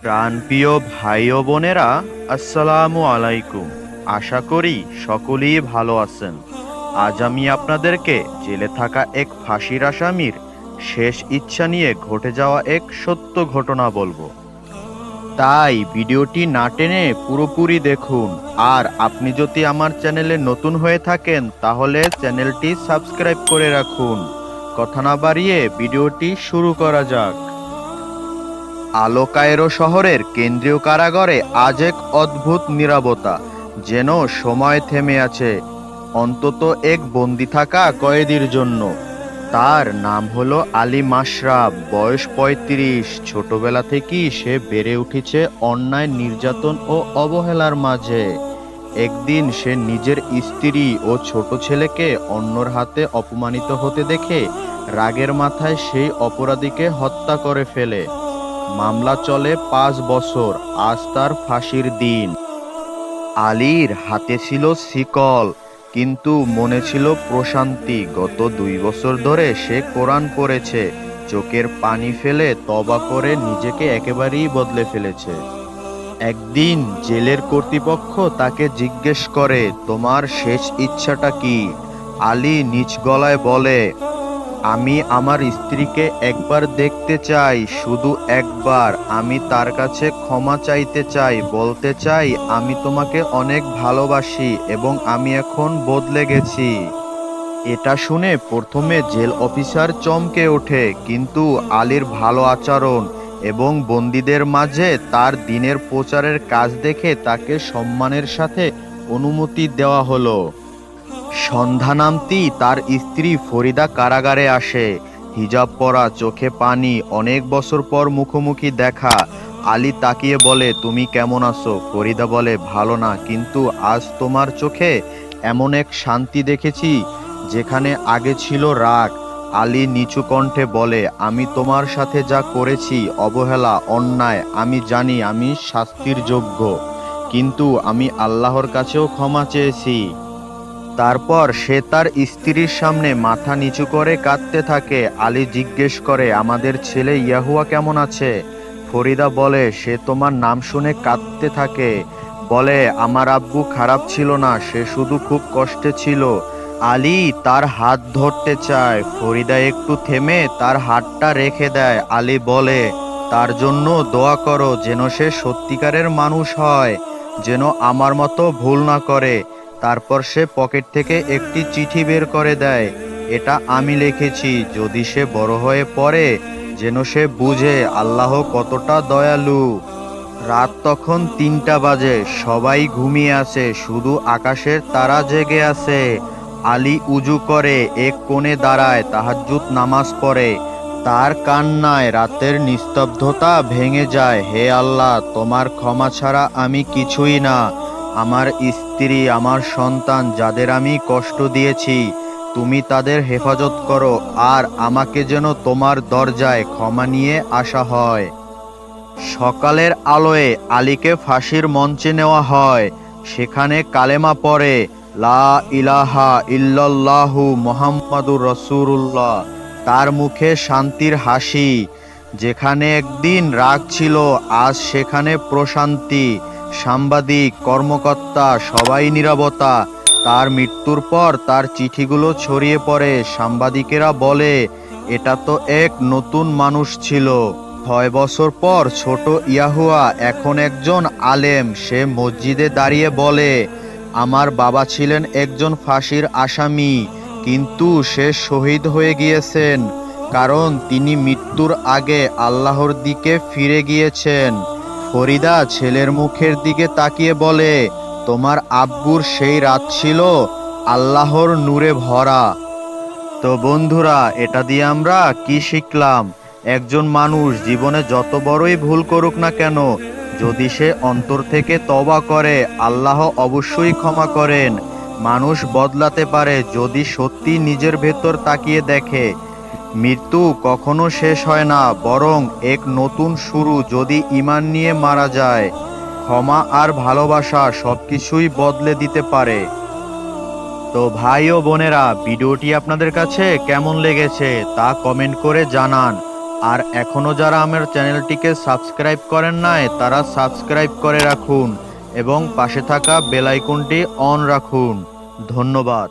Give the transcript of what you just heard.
প্রাণপ্রিয় ভাই ও বোনেরা, আসসালামু আলাইকুম। আশা করি সকলেই ভালো আছেন। আজ আমি আপনাদেরকে জেলে থাকা এক ফাঁসির আসামির শেষ ইচ্ছা নিয়ে ঘটে যাওয়া এক সত্য ঘটনা বলব। তাই ভিডিওটি না টেনে পুরোপুরি দেখুন। আর আপনি যদি আমার চ্যানেলে নতুন হয়ে থাকেন, তাহলে চ্যানেলটি সাবস্ক্রাইব করে রাখুন। কথা না বাড়িয়ে ভিডিওটি শুরু করা যাক। আলো কায়রো শহরের কেন্দ্রীয় কারাগারে আজ এক অদ্ভুত নীরবতা, যেন সময় থেমে আছে। অন্তত এক বন্দি থাকা কয়েদির জন্য। তার নাম হলো আলী মাশরাফ, বয়স পঁয়ত্রিশ। ছোটবেলা থেকেই সে বেড়ে উঠেছে অন্যায়, নির্যাতন ও অবহেলার মাঝে। একদিন সে নিজের স্ত্রী ও ছোট ছেলেকে অন্যর হাতে অপমানিত হতে দেখে রাগের মাথায় সেই অপরাধীকে হত্যা করে ফেলে। মামলা চলে পাঁচ বছর, আজ তার ফাঁসির দিন। আলীর হাতে ছিল শিকল, কিন্তু মনে ছিল প্রশান্তি। গত দুই বছর ধরে সে কোরআন পড়েছে, চোখের পানি ফেলে তবা করে নিজেকে একেবারেই বদলে ফেলেছে। একদিন জেলের কর্তৃপক্ষ তাকে জিজ্ঞেস করে, তোমার শেষ ইচ্ছাটা কি? আলী নিচ গলায় বলে আমি আমার স্ত্রীকে একবার দেখতে চাই, শুধু একবার। আমি তার কাছে ক্ষমা চাইতে চাই, বলতে চাই, আমি তোমাকে অনেক ভালোবাসি এবং আমি এখন বদলে গেছি। এটা শুনে প্রথমে জেল অফিসার চমকে ওঠে, কিন্তু আলীর ভালো আচরণ এবং বন্দীদের মাঝে তার দিনের প্রচারের কাজ দেখে তাকে সম্মানের সাথে অনুমতি দেওয়া হলো। সন্ধ্যা নামতি তার স্ত্রী ফরিদা কারাগারে আসে। হিজাব পরা, চোখে পানি, অনেক বছর পর মুখোমুখি দেখা। আলী তাকিয়ে বলে, তুমি কেমন আছো? ফরিদা বলে, ভালো না, কিন্তু আজ তোমার চোখে এমন এক শান্তি দেখেছি, যেখানে আগে ছিল রাগ। আলী নিচু কণ্ঠে বলে, আমি তোমার সাথে যা করেছি, অবহেলা, অন্যায়, আমি জানি আমি শাস্তির যোগ্য, কিন্তু আমি আল্লাহর কাছেও ক্ষমা চেয়েছি। তারপর সে তার স্ত্রীর সামনে মাথা নিচু করে কাঁদতে থাকে। আলী জিজ্ঞেস করে, আমাদের ছেলে ইয়াহুয়া কেমন আছে? ফরিদা বলে, সে তোমার নাম শুনে কাঁদতে থাকে। বলে, আমার আব্বু খারাপ ছিল না, সে শুধু খুব কষ্টে ছিল। আলী তার হাত ধরতে চায়। ফরিদা একটু থেমে তার হাতটা রেখে দেয়। আলী বলে, তার জন্য দোয়া করো যেন সে সত্যিকারের মানুষ হয়, যেন আমার মতো ভুল না করে। তারপর সে পকেট থেকে একটি চিঠি বের করে দেয়। এটা আমি লিখেছি, যদি সে বড় হয়ে পড়ে, যেন সে বুঝে আল্লাহ কতটা দয়ালু। রাত তখন তিনটা বাজে, সবাই ঘুমিয়ে আছে, শুধু আকাশের তারা জেগে আছে। আলী উজু করে, এক কোণে দাঁড়ায়, তাহাজ্জুদ নামাজ পড়ে। তার কান্নায় রাতের নিস্তব্ধতা ভেঙে যায়। হে আল্লাহ, তোমার ক্ষমা ছাড়া আমি কিছুই না। আমার স্ত্রী, আমার সন্তান, যাদের আমি কষ্ট দিয়েছি, তুমি তাদের হেফাজত করো, আর আমাকে যেন তোমার দরজায় ক্ষমা নিয়ে আসা হয়। সকালের আলোয় আলীকে ফাঁসির মঞ্চে নেওয়া হয়। সেখানে কালেমা পড়ে, লা ইলাহা ইল্লাল্লাহু মোহাম্মদুর রসুল্লাহ তার মুখে শান্তির হাসি, যেখানে একদিন রাগ ছিল, আজ সেখানে প্রশান্তি। সাংবাদিক, কর্মকর্তা, সবাই নিরাপত্তা তার মৃত্যুর পর তার চিঠিগুলো ছড়িয়ে পড়ে। সাংবাদিকেরা বলে, এটা তো এক নতুন মানুষ ছিল। ছয় বছর পর ছোট ইয়াহুয়া এখন একজন আলেম। সে মসজিদে দাঁড়িয়ে বলে, আমার বাবা ছিলেন একজন ফাঁসির আসামি, কিন্তু সে শহীদ হয়ে গিয়েছেন। কারণ তিনি মৃত্যুর আগে আল্লাহর দিকে ফিরে গিয়েছেন। ফরিদা ছেলের মুখের দিকে তাকিয়ে বলে, তোমার আব্বুর সেই রাত ছিল, আল্লাহর নূরে ভরা। তো বন্ধুরা, এটা দিয়ে আমরা কি শিখলাম? একজন মানুষ জীবনে যত বড়ই ভুল করুক না কেন, যদি সে অন্তর থেকে তবা করে, আল্লাহ অবশ্যই ক্ষমা করেন। মানুষ বদলাতে পারে যদি সত্যি নিজের ভেতর তাকিয়ে দেখে। মৃত্যু কখনো শেষ হয় না, বরং এক নতুন শুরু যদি ইমান নিয়ে মারা যায়, ক্ষমা আর ভালোবাসা সবকিছুই বদলে দিতে পারে। তো ভাই ও বোনেরা, ভিডিওটি আপনাদের কাছে কেমন লেগেছে তা কমেন্ট করে জানান। আর এখনও যারা আমার চ্যানেলটিকে সাবস্ক্রাইব করেন নাই, তারা সাবস্ক্রাইব করে রাখুন এবং পাশে থাকা বেল আইকনটি অন রাখুন। ধন্যবাদ।